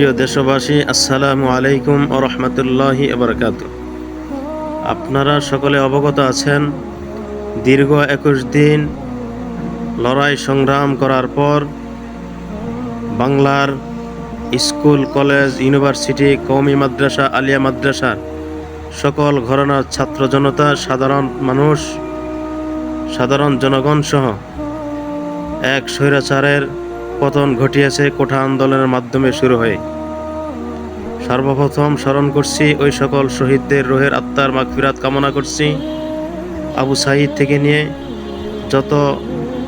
প্রিয় দেশবাসী, আসসালামু আলাইকুম ও রহমতুল্লাহি এবরকাত আপনারা সকলে অবগত আছেন, দীর্ঘ একুশ দিন লড়াই সংগ্রাম করার পর বাংলার স্কুল, কলেজ, ইউনিভার্সিটি, কওমি মাদ্রাসা, আলিয়া মাদ্রাসার সকল ঘরানার ছাত্র জনতা, সাধারণ মানুষ, সাধারণ জনগণ সহ এক স্বৈরাচারের পতন ঘটিয়েছে কোঠা আন্দোলনের মাধ্যমে শুরু হয়ে। সর্বপ্রথম স্মরণ করছি ওই সকল শহীদদের রোহের আত্মার মাগফিরাত কামনা করছি। আবু সাইদ থেকে নিয়ে যত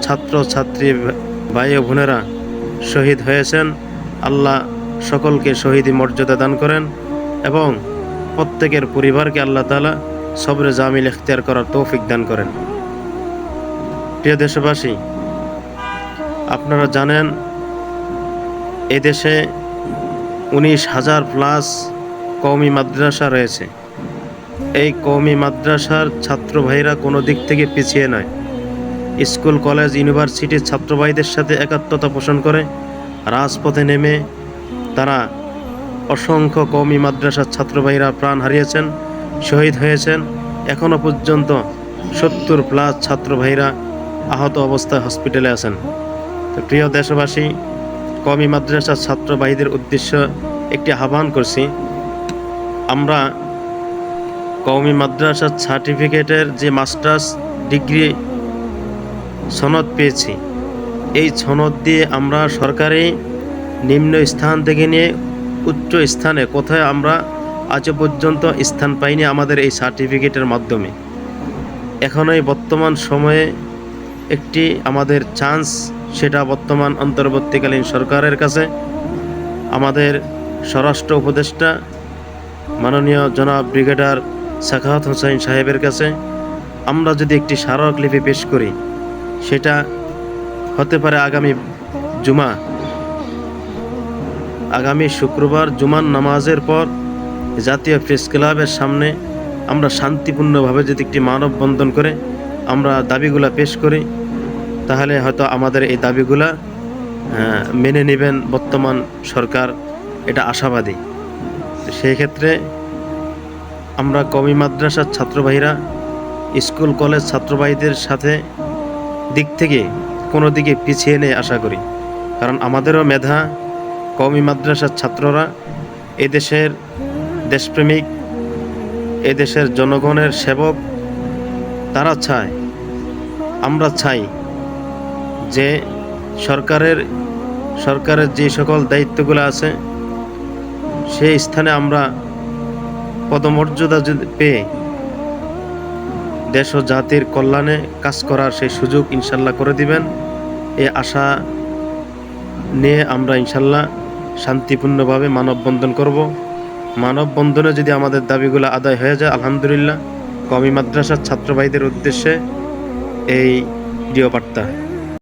ছাত্র, ছাত্রী, ভাই ও বোনেরা শহীদ হয়েছেন, আল্লাহ সকলকে শহীদি মর্যাদা দান করেন এবং প্রত্যেকের পরিবারকে আল্লাহ তালা সবরে জামিল এখতিয়ার করার তৌফিক দান করেন। প্রিয় দেশবাসী আপনারা জানেন, এদেশে উনিশ হাজার প্লাস কওমি মাদ্রাসা রয়েছে। এই কওমি মাদ্রাসার ছাত্র ভাইরা কোনো দিক থেকে পিছিয়ে নয়। স্কুল, কলেজ ইউনিভার্সিটির ছাত্র ভাইদের সাথে একাত্মতা পোষণ করে, রাজপথে নেমে তারা অসংখ্য কওমি মাদ্রাসার ছাত্র ভাইরা প্রাণ হারিয়েছেন, শহীদ হয়েছেন। এখনও পর্যন্ত সত্তর প্লাস ছাত্র ভাইরা আহত অবস্থায় হসপিটালে আছেন। প্রিয় দেশবাসী কমি মাদ্রাসার ছাত্রবাহীদের উদ্দেশ্য একটি আহ্বান করছি। আমরা কওমি মাদ্রাসার সার্টিফিকেটের যে মাস্টার্স ডিগ্রি সনদ পেয়েছি, এই সনদ দিয়ে আমরা সরকারি নিম্ন স্থান থেকে নিয়ে উচ্চ স্থানে কোথায় আমরা আজ পর্যন্ত স্থান পাইনি আমাদের এই সার্টিফিকেটের মাধ্যমে। এখন এই বর্তমান সময়ে একটি আমাদের চান্স সেটা বর্তমান অন্তর্বর্তীকালীন সরকারের কাছে। আমাদের স্বরাষ্ট্র উপদেষ্টা, মাননীয় জনাব ব্রিগেডার সাখাওয়াত হোসেন সাহেবের কাছে আমরা যদি একটি স্মারকলিপি পেশ করি, সেটা হতে পারে আগামী জুমা। আগামী শুক্রবার জুমার নামাজের পর জাতীয় প্রেস ক্লাবের সামনে আমরা শান্তিপূর্ণভাবে যদি একটি মানববন্ধন করে আমরা দাবিগুলো পেশ করি, তাহলে হয়তো আমাদের এই দাবিগুলা মেনে নেবেন বর্তমান সরকার, এটা আশাবাদী। সেই ক্ষেত্রে আমরা কমি মাদ্রাসার ছাত্রবাহীরা, স্কুল, কলেজ ছাত্রভাইদের সাথে দিক থেকে কোনো দিকে পিছিয়ে নেই আশা করি। কারণ আমাদেরও মেধা, কমি মাদ্রাসার ছাত্ররা এদেশের দেশপ্রেমিক, এদেশের জনগণের সেবক তারা চায়, আমরা চাই যে সরকারের সরকারের যে সকল দায়িত্বগুলো আছে, সেই স্থানে আমরা পদমর্যাদা যদি পেয়ে দেশ ও জাতির কল্যাণে কাজ করার সেই সুযোগ ইনশাল্লাহ করে দিবেন। এ আশা নিয়ে আমরা ইনশাল্লাহ শান্তিপূর্ণভাবে মানববন্ধন করব। মানববন্ধনে যদি আমাদের দাবিগুলো আদায় হয়ে যায়, আলহামদুলিল্লাহ। কমি মাদ্রাসার ছাত্রবাহীদের উদ্দেশ্যে এই প্রিয় বার্তা